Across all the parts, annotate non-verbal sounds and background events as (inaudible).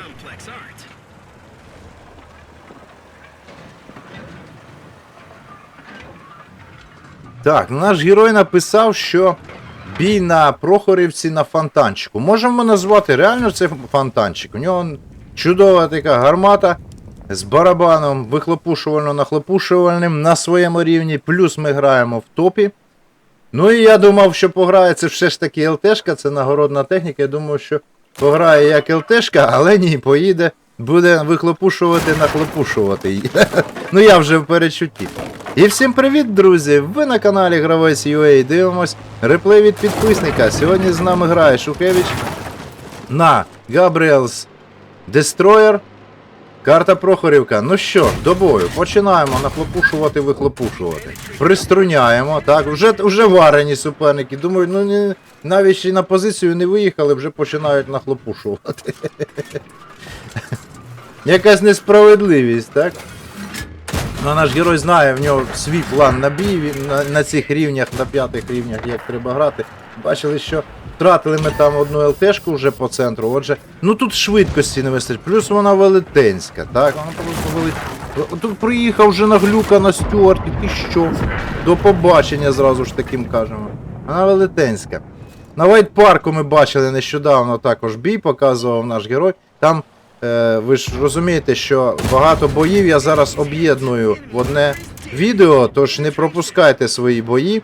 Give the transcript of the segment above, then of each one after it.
complex art. Так, ну наш герой написав, що бій на Прохорівці на фонтанчику. Можемо назвати реально це фонтанчик. У нього чудова така гармата з барабаном вихлопушувально-нахлопушувальним на своєму рівні. Плюс ми граємо в топі. Ну і я думав, що пограє це все ж таки ЛТшка, це нагородна техніка. Я думаю, що пограє як ЛТшка, але ні, поїде, буде вихлопушувати, нахлопушувати. (laughs) ну я вже в перечутті. І всім привіт, друзі! Ви на каналі Гравець UA дивимось реплей від підписника. Сьогодні з нами грає Шухевич на Gabriel's Destroyer. Карта Прохорівка. Ну що, до бою. Починаємо нахлопушувати, вихлопушувати. Приструняємо. Так, вже, вже варені суперники. Думаю, ну ні, навіть ще на позицію не виїхали, вже починають нахлопушувати. (laughs) Якась несправедливість, так? Ну, наш герой знає, в нього свій план на бій на, на цих рівнях, на п'ятих рівнях, як треба грати. Бачили, що втратили ми там одну ЛТшку вже по центру. Отже, ну тут швидкості не вистачить. Плюс вона велетенська, так? Вона просто велетенська. Тут приїхав вже на глюка на стюарті, ти що? До побачення зразу ж таким кажемо. Вона велетенська. На Вайт Парку ми бачили нещодавно також бій, показував наш герой. Там Е, ви ж розумієте, що багато боїв я зараз об'єдную в одне відео, тож не пропускайте свої бої.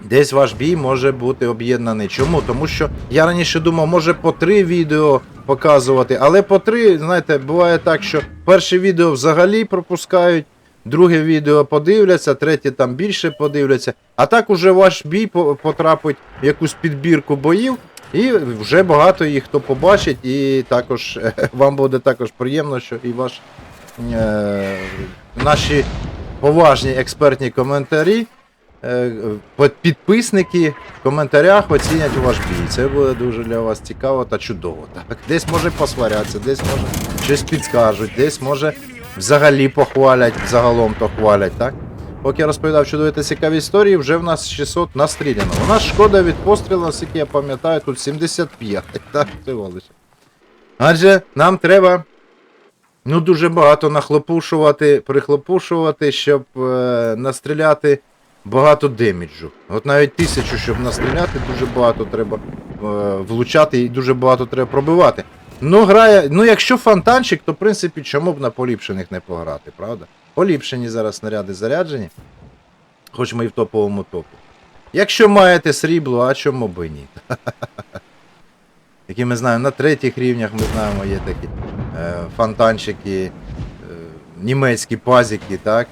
Десь ваш бій може бути об'єднаний. Чому? Тому що я раніше думав, може по три відео показувати, але по три, знаєте, буває так, що перше відео взагалі пропускають, друге відео подивляться, третє там більше подивляться. А так уже ваш бій потрапить в якусь підбірку боїв, і вже багато їх хто побачить, і також (laughs) вам буде також приємно, що і ваш е, наші поважні експертні коментарі. Е, Підписники в коментарях оцінять ваш бій. Це буде дуже для вас цікаво та чудово. Так, десь може посваряться, десь може щось підскажуть, десь може взагалі похвалять, загалом то хвалять, так? Поки я розповідав чудові та цікаві історії, вже в нас 600 настріляно. У нас шкода від пострілу, наскільки я пам'ятаю, тут 75. Так, всього лише. Адже нам треба ну, дуже багато нахлопушувати, прихлопушувати, щоб е, настріляти багато деміджу. От навіть тисячу, щоб настріляти, дуже багато треба е, влучати і дуже багато треба пробивати. Ну, грає, ну якщо фонтанчик, то в принципі чому б на поліпшених не пограти, правда? Поліпшені зараз снаряди заряджені, хоч ми і в топовому топі. Якщо маєте срібло, а чому би ні? Які ми знаємо, на третіх рівнях ми знаємо, є такі е, фонтанчики, е, німецькі пазики, так?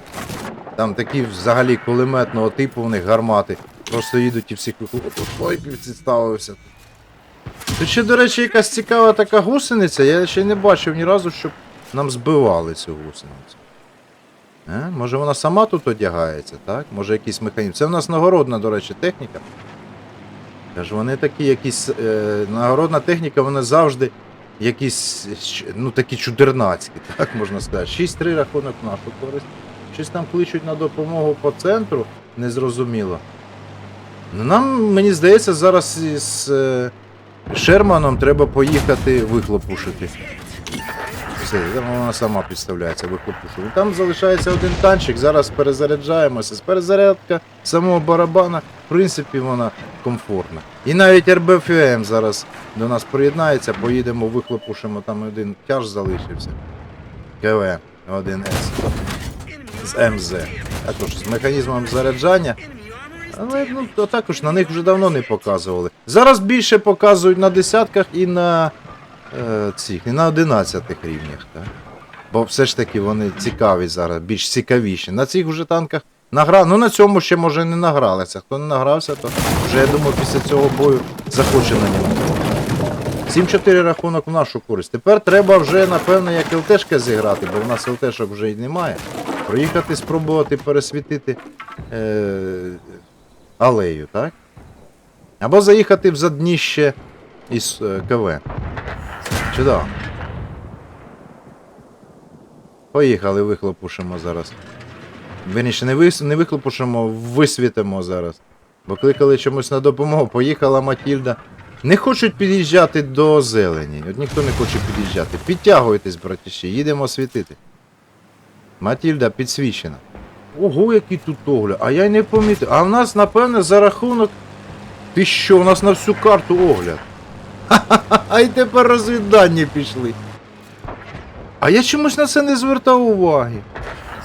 Там такі взагалі кулеметного типу у них гармати. Просто їдуть і всіх Ой, підставився. Тут ще, до речі, якась цікава така гусениця, я ще не бачив ні разу, щоб нам збивали цю гусеницю. Е? Може вона сама тут одягається, так? Може якийсь механізм. Це в нас нагородна, до речі, техніка. Тож вони такі якісь. Е, нагородна техніка, вона завжди якісь ну, такі чудернацькі, так можна сказати. 6-3 рахунок нашу користь. Щось там кличуть на допомогу по центру, незрозуміло. Ну, нам, мені здається, зараз із е, Шерманом треба поїхати вихлопушити. Все, вона сама підставляється, вихлопушити. Там залишається один танчик, зараз перезаряджаємося. З перезарядка самого барабана, в принципі, вона комфортна. І навіть РБФМ зараз до нас приєднається, поїдемо, вихлопушимо, там один тяж залишився. КВ 1С з МЗ. Також з механізмом заряджання. Але ну, то також на них вже давно не показували. Зараз більше показують на десятках і на е, цих, і на одинадцятих рівнях. Так? Бо все ж таки вони цікаві зараз, більш цікавіші. На цих вже танках награ... Ну на цьому ще може не награлися. Хто не награвся, то вже я думаю, після цього бою захоче на ньому. 7-4 рахунок в нашу користь. Тепер треба вже, напевно, як ЛТшка зіграти, бо в нас ЛТшок вже й немає. Проїхати, спробувати пересвітити е, алею, так? Або заїхати в задніще із е, КВ. Чудово. Поїхали, вихлопушимо зараз. Вірніше, не, вис... не вихлопушимо, висвітимо зараз. Бо кликали чомусь на допомогу. Поїхала Матільда Не хочуть під'їжджати до зелені. От ніхто не хоче під'їжджати. Підтягуйтесь, братіші, їдемо світити. Матільда підсвічена. Ого, який тут огляд. А я й не помітив. А в нас, напевне, за рахунок. Ти що, у нас на всю карту огляд. Ха-ха-ха, (laughs) а й тепер розвіддані пішли. А я чомусь на це не звертав уваги.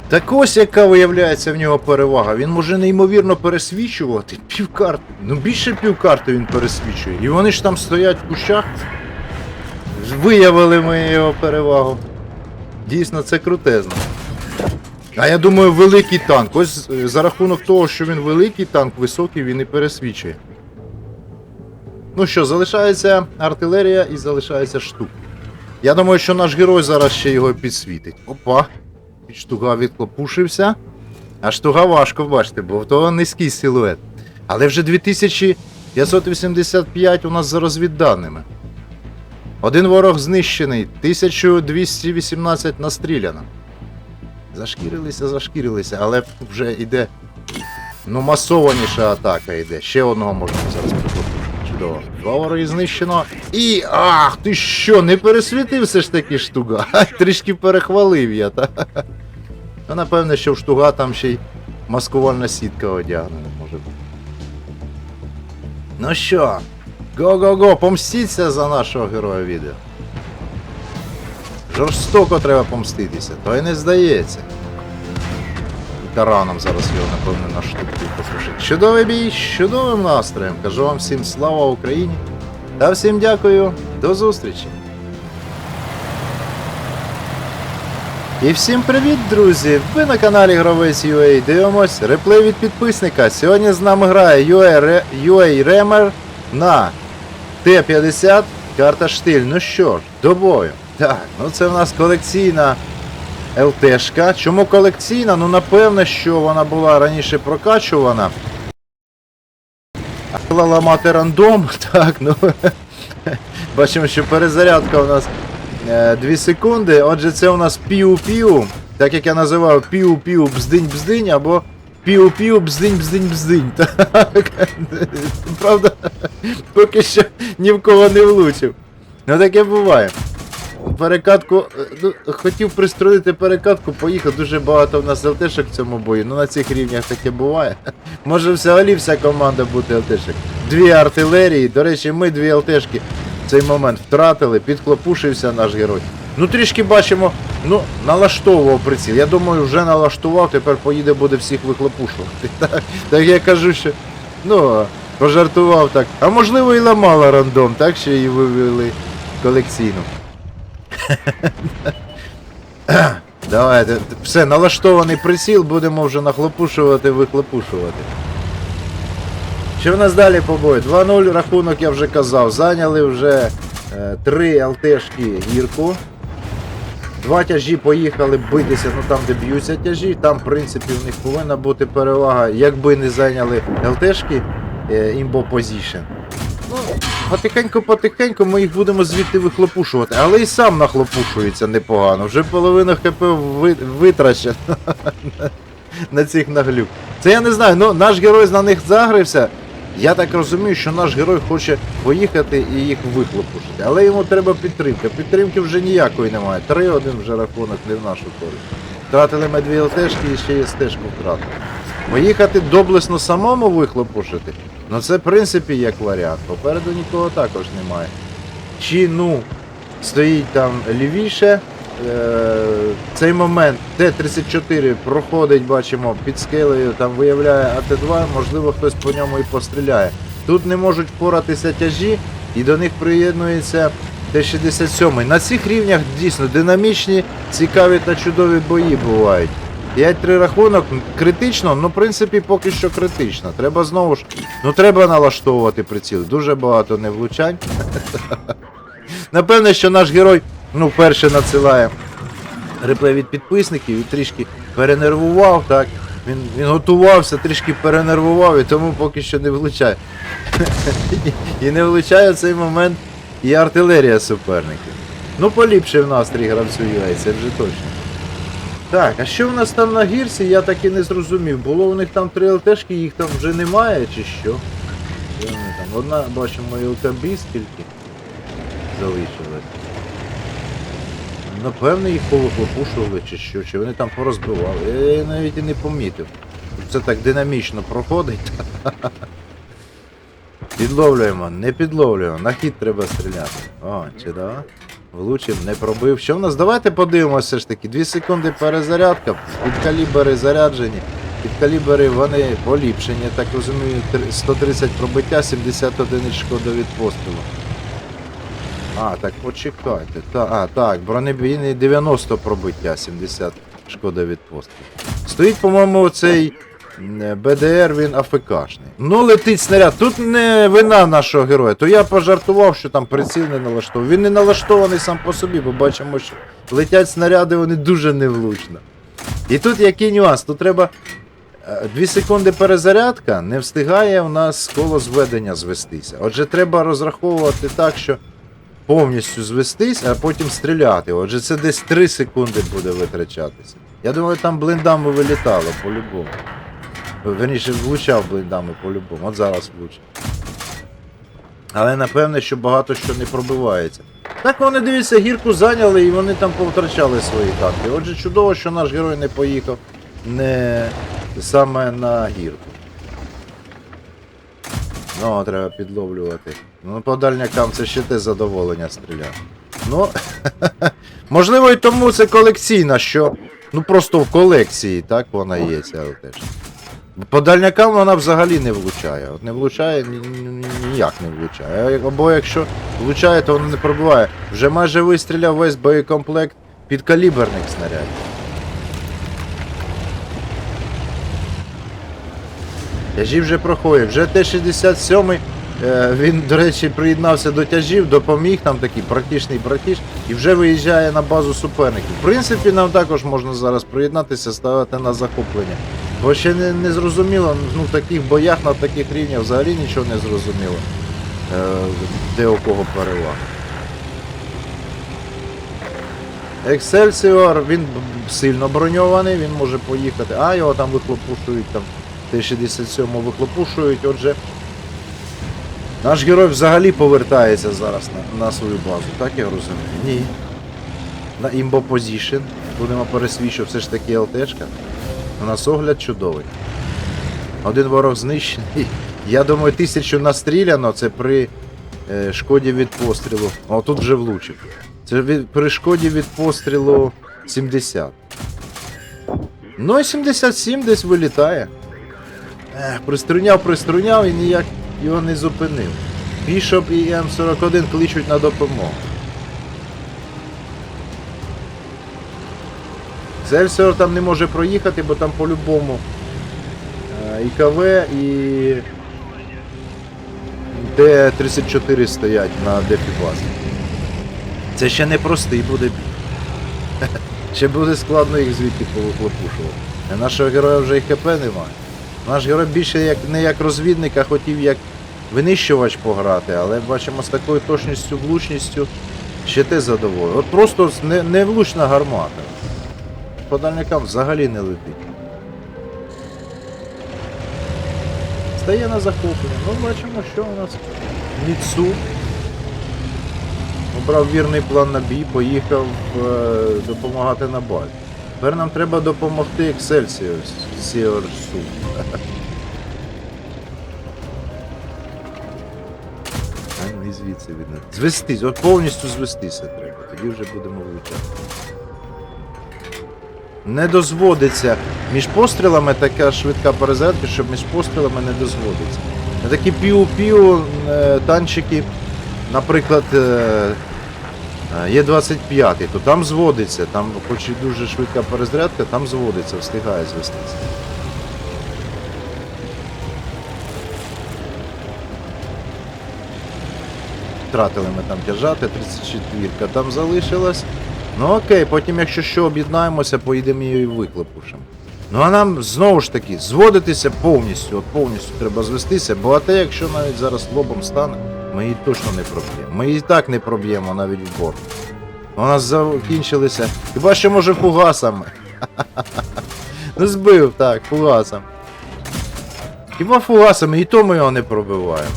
Так ось яка виявляється в нього перевага. Він може неймовірно пересвічувати півкарти. Ну більше півкарти він пересвічує. І вони ж там стоять в кущах. Виявили ми його перевагу. Дійсно, це крутезно. А я думаю, великий танк. Ось е, за рахунок того, що він великий танк, високий, він і пересвічує. Ну що, залишається артилерія і залишається штук. Я думаю, що наш герой зараз ще його підсвітить. Опа. Штуга відклопушився. А штуга важко, бачите, бо того низький силует. Але вже 2585 у нас за розвідданими. Один ворог знищений, 1218 настріляно. Зашкірилися, зашкірилися, але вже йде. Ну, масованіша атака йде. Ще одного можна зараз прикопити. Чудово. Два вороги знищено. І. Ах, ти що, не пересвітив все ж таки штуга. (laughs) Трішки перехвалив я, та. Ну, напевне, що в штуга там ще й маскувальна сітка одягнена, може бути. Ну що, го-го-го, помстіться за нашого героя відео. Жорстоко треба помститися, то й не здається. І тараном зараз його, напевно, на штуку послушать. Чудовий бій, з чудовим настроєм. Кажу вам всім слава Україні. Та всім дякую, до зустрічі. І всім привіт, друзі! Ви на каналі Гравець UA. Дивимось реплей від підписника. Сьогодні з нами грає UA, UA Remer на Т-50 карта штиль. Ну що ж, до бою. Так, ну це в нас колекційна ЛТшка. Чому колекційна? Ну напевне, що вона була раніше прокачувана. Хотіла ламати рандом, (laughs) так, ну. (laughs) Бачимо, що перезарядка у нас 2 секунди. Отже, це у нас піу-піу. Так як я називав піу-піу бздинь-бздинь або піу-піу бздинь-бздинь-бздинь. (laughs) Так. Правда, поки що ні в кого не влучив. Ну таке буває. Перекатку. е, Ну, хотів пристроїти перекатку, поїхав. Дуже багато в нас ЛТшок в цьому бою. Ну на цих рівнях таке буває. (laughs) Може взагалі вся команда бути ЛТшок. Дві артилерії. До речі, ми дві ЛТшки в цей момент втратили, підклопушився наш герой. Ну трішки бачимо, ну, налаштовував приціл. Я думаю, вже налаштував, тепер поїде буде всіх вихлопушувати. (laughs) Так, так я кажу, що. Ну, пожартував так. А можливо і ламала рандом, так що її вивели колекційну. (laughs) Давайте, все, налаштований приціл, будемо вже нахлопушувати, вихлопушувати. Що в нас далі по бою? 2-0 рахунок я вже казав. Зайняли вже е, 3 ЛТшки гірку. Два тяжі поїхали битися, ну там де б'ються тяжі, там в принципі в них повинна бути перевага, якби не зайняли ЛТшки е, Imbo Position. Ну, потихеньку-потихеньку ми їх будемо звідти вихлопушувати, але і сам нахлопушується непогано. Вже половина ХП витрачена (laughs) на цих наглюк. Це я не знаю, ну наш герой на них загрився. Я так розумію, що наш герой хоче поїхати і їх вихлопушити. Але йому треба підтримка. Підтримки вже ніякої немає. 3-1 вже рахунок не в нашу користь. Втратили ми дві ЛТшки і ще є стежку втратили. Поїхати доблесно самому вихлопушити, ну це в принципі як варіант. Попереду нікого також немає. Чи ну стоїть там лівіше. Е, цей момент Т-34 проходить, бачимо, під скелею, там виявляє АТ-2, можливо, хтось по ньому і постріляє. Тут не можуть впоратися тяжі, і до них приєднується Т-67. На цих рівнях дійсно динамічні, цікаві та чудові бої бувають. 5-3 рахунок критично, ну в принципі поки що критично. Треба знову ж, ну треба налаштовувати приціл. Дуже багато не влучань. (laughs) Напевне, що наш герой ну, вперше надсилає реплей від підписників і трішки перенервував, так. Він, він готувався, трішки перенервував і тому поки що не влучає. (laughs) і не влучає в цей момент і артилерія суперників. Ну, поліпшив настрій гравцю UA, це вже точно. Так, а що в нас там на гірсі, я так і не зрозумів. Було у них там три ЛТшки, їх там вже немає, чи що? Де вони там? Одна, бачимо, ЛКБ скільки залишилось. Напевно, їх повихлопушували чи що, чи вони там порозбивали. Я навіть і не помітив. Це так динамічно проходить. (laughs) Підловлюємо, не підловлюємо, на хід треба стріляти. О, чи да? Влучив, не пробив. Що в нас? Давайте подивимося ж таки. Дві секунди перезарядка, підкалібери заряджені. Підкалібери вони поліпшені, так розумію, 130 пробиття, 70 одиниць шкода від пострілу. А, так почекайте. Та, а, так, бронебійний 90 пробиття, 70 шкода від пострілу. Стоїть, по-моєму, цей БДР, він АФКшний. Ну, летить снаряд. Тут не вина нашого героя. То я пожартував, що там приціл не налаштований. Він не налаштований сам по собі, бо бачимо, що летять снаряди, вони дуже невлучно. І тут який нюанс? Тут треба. 2 секунди перезарядка не встигає у нас коло зведення звестися. Отже, треба розраховувати так, що повністю звестись, а потім стріляти. Отже, це десь 3 секунди буде витрачатися. Я думаю, там блиндами вилітало по-любому. Верніше, влучав блиндами по-любому. От зараз влучив. Але напевне, що багато що не пробивається. Так вони дивіться, гірку зайняли і вони там повтрачали свої карти. Отже, чудово, що наш герой не поїхав не саме на гірку. Ну, треба підловлювати. Ну, по дальнякам це ще те задоволення стріляти. Ну, (laughs) можливо, і тому це колекційна, що. Ну просто в колекції, так вона є, ця теж. По дальнякам вона взагалі не влучає. От не влучає, ні- ні- ні- ніяк не влучає. Або якщо влучає, то вона не пробиває. Вже майже вистріляв весь боєкомплект підкаліберних снарядів. Тяжі вже проходять. Вже Т-67, е, він, до речі, приєднався до тяжів, допоміг нам такий братішний братіш, і вже виїжджає на базу суперників. В принципі, нам також можна зараз приєднатися, ставити на захоплення. Бо ще не, не зрозуміло, ну в таких боях на таких рівнях взагалі нічого не зрозуміло. Е, де у кого перевага. Excelsior, він сильно броньований, він може поїхати. А, його там вихлопушують там. Т-67 вихлопушують, отже. Наш герой взагалі повертається зараз на, на свою базу, так я розумію? Ні. На Position. Будемо пересвідчувати, все ж таки ЛТшка. У нас огляд чудовий. Один ворог знищений. Я думаю, тисячу настріляно, це при е, шкоді від пострілу. О, тут вже влучив. Це від, при шкоді від пострілу 70. Ну і 77 десь вилітає. Ех, приструняв, приструняв і ніяк його не зупинив. Бішоп і М41 кличуть на допомогу. Зельсер там не може проїхати, бо там по-любому е, і КВ, і Т-34 стоять на дефі базі. Це ще не простий буде бій. (laughs) Ще буде складно їх звідти повихлопушувати. Нашого героя вже і ХП немає. Наш герой більше як, не як розвідник, а хотів як винищувач пограти, але бачимо з такою точністю, влучністю ще те задоволено. От просто не, невлучна гармата. По взагалі не летить. Стає на захоплення. Ну, бачимо, що у нас Міцу. Обрав вірний план на бій, поїхав е, допомагати на базі. Тепер нам треба допомогти Excelsior Сіорсу. (laughs) Звідси видно. Звестись, от повністю звестися треба, тоді вже будемо влучати. Не дозводиться між пострілами така швидка перезарядка, щоб між пострілами не дозводиться. Такі піу-піу е, танчики, наприклад, е, е, є 25 то там зводиться, там хоч і дуже швидка перезарядка, там зводиться, встигає звестися. Втратили ми там тяжати, 34 там залишилась. Ну окей, потім, якщо що, об'єднаємося, поїдемо її виклопушимо. Ну а нам знову ж таки зводитися повністю, от повністю треба звестися, бо а те, якщо навіть зараз лобом стане, ми її точно не проб'ємо. Ми її так не проб'ємо навіть в борт. У нас закінчилися. Хіба що може фугасами. (laughs) Ну збив, так, фугасом. Хіба фугасами, і то ми його не пробиваємо.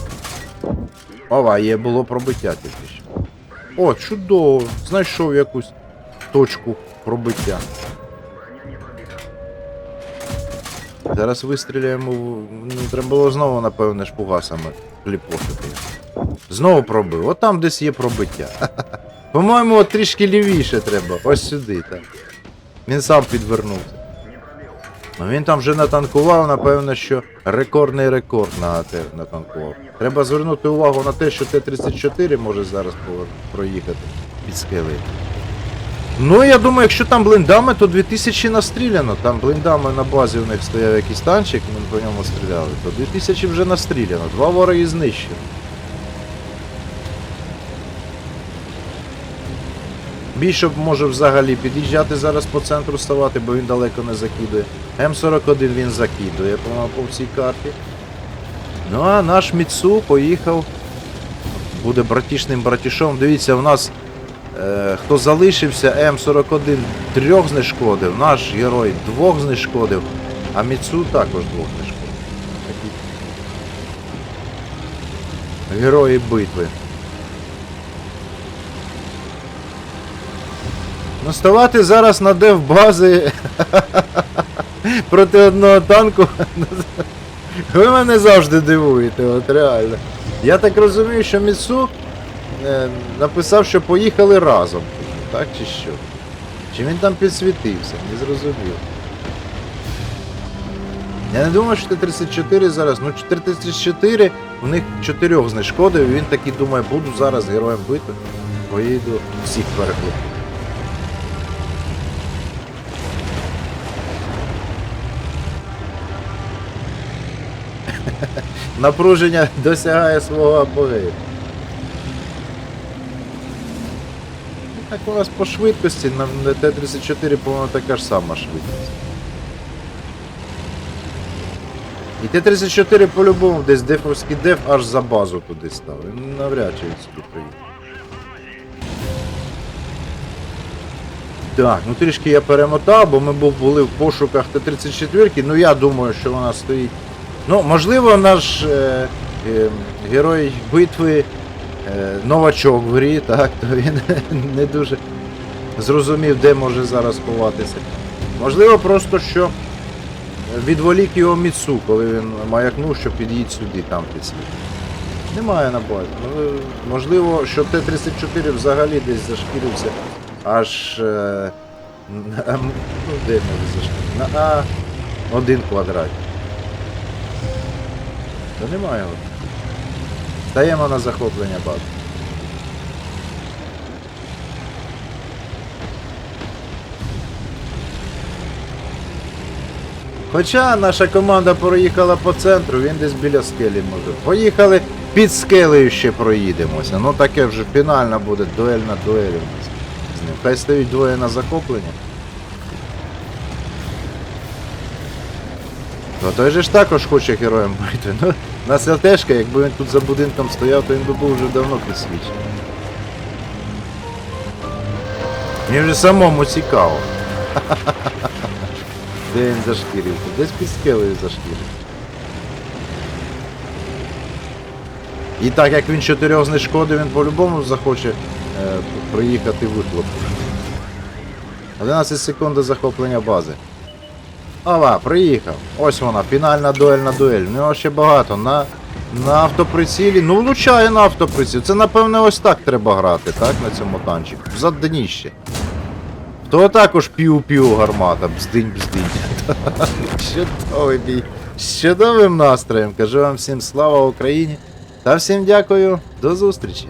Ова, є було пробиття тільки що. О, чудово! Знайшов якусь точку пробиття. Зараз вистріляємо. Ну, треба було знову, напевне, шпугасами кліпошити. Знову пробив. От там десь є пробиття. (laughs) По-моєму, от трішки лівіше треба. Ось сюди, так. Він сам підвернувся. Ну він там вже натанкував, напевно, що рекордний рекорд на натанкував. Треба звернути увагу на те, що Т-34 може зараз проїхати під скели. Ну, я думаю, якщо там блиндами, то 2000 настріляно. Там блиндами на базі у них стояв якийсь танчик, ми по ньому стріляли. То 2000 вже настріляно. Два вороги знищено. Бішоп може взагалі під'їжджати зараз по центру ставати, бо він далеко не закидує. М41 він закидує по, всій карті. Ну а наш Міцу поїхав. Буде братішним братішом. Дивіться, в нас хто залишився, М41 трьох знешкодив, наш герой двох знешкодив, а Міцу також двох знешкодив. Герої битви. Ну, ставати зараз на дев бази (laughs) проти одного танку. (laughs) Ви мене завжди дивуєте, от реально. Я так розумію, що Міцу е, написав, що поїхали разом. Так чи що? Чи він там підсвітився? Не зрозумів. Я не думаю, що Т-34 зараз. Ну, Т-34 в них чотирьох знешкодив, і він такий думає, буду зараз героєм битви. Поїду всіх перехоплю. (laughs) Напруження досягає свого апогею. Так у нас по швидкості на на Т-34, по-моєму, така ж сама швидкість. І Т-34 по-любому десь дефовський деф аж за базу туди став. Навряд чи він сюди приїхав. Так, ну трішки я перемотав, бо ми були в пошуках Т-34, ну я думаю, що вона стоїть. Ну, можливо, наш е, е, герой битви новачок в грі, так, то він (laughs) не дуже зрозумів, де може зараз ховатися. Можливо, просто що відволік його Міцу, коли він маякнув, що під'їдь сюди, там підсвіт. Немає на базі. Ну, можливо, що Т-34 взагалі десь зашкірився аж. Е, ну, де може зашкірити? На А1 квадраті. Та немає. Стаємо на захоплення бази. Хоча наша команда проїхала по центру, він десь біля скелі може. Поїхали під скелею ще проїдемося. Ну таке вже фінальна буде дуель на дуелі у нас з ним. Хай стоїть двоє на захоплення. То той же ж також хоче героєм бути. Ну, нас ЛТшка, якби він тут за будинком стояв, то він би був вже давно підсвічений. Мені вже самому цікаво. (laughs) Де він зашкірився? Десь під скелею зашкірився. І так як він чотирьох знешкодив, він по-любому захоче е, проїхати вихлоп. 11 секунд до захоплення бази. Ова, приїхав. Ось вона, фінальна дуель на дуель. У нього ще багато. На, на автоприцілі. Ну, влучає на автоприціл. Це, напевне, ось так треба грати, так, на цьому танчику. За дніще. То також пів-пів гармата, бздинь-бздинь. (laughs) Чудовий бій. З чудовим настроєм. Кажу вам всім слава Україні. Та всім дякую. До зустрічі.